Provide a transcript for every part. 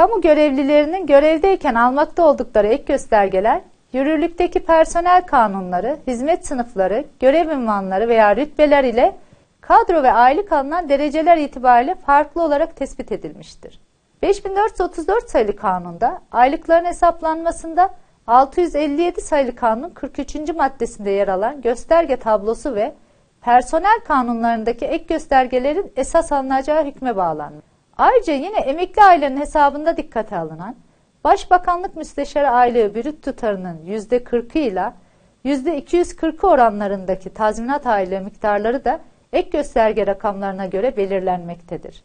Kamu görevlilerinin görevdeyken almakta oldukları ek göstergeler, yürürlükteki personel kanunları, hizmet sınıfları, görev ünvanları veya rütbeler ile kadro ve aylık alınan dereceler itibariyle farklı olarak tespit edilmiştir. 5434 sayılı kanunda aylıkların hesaplanmasında 657 sayılı kanun 43. maddesinde yer alan gösterge tablosu ve personel kanunlarındaki ek göstergelerin esas alınacağı hükme bağlanmış. Ayrıca yine emekli ailenin hesabında dikkate alınan Başbakanlık Müsteşarı aylığı brüt tutarının %40'ı ile %240'ı oranlarındaki tazminat aylığı miktarları da ek gösterge rakamlarına göre belirlenmektedir.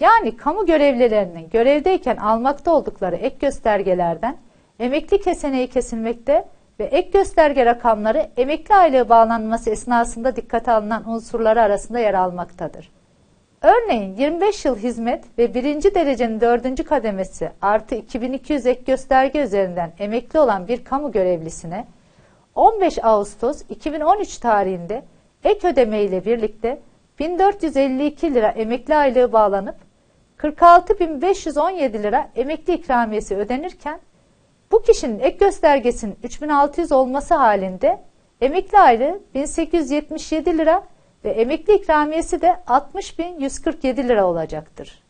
Yani kamu görevlilerinin görevdeyken almakta oldukları ek göstergelerden emekli keseneği kesilmekte ve ek gösterge rakamları emekli aylığı bağlanması esnasında dikkate alınan unsurları arasında yer almaktadır. Örneğin 25 yıl hizmet ve birinci derecenin dördüncü kademesi artı 2200 ek gösterge üzerinden emekli olan bir kamu görevlisine 15 Ağustos 2013 tarihinde ek ödeme ile birlikte 1452 lira emekli aylığı bağlanıp 46.517 lira emekli ikramiyesi ödenirken bu kişinin ek göstergesinin 3600 olması halinde emekli aylığı 1877 lira ve emekli ikramiyesi de 60.147 lira olacaktır.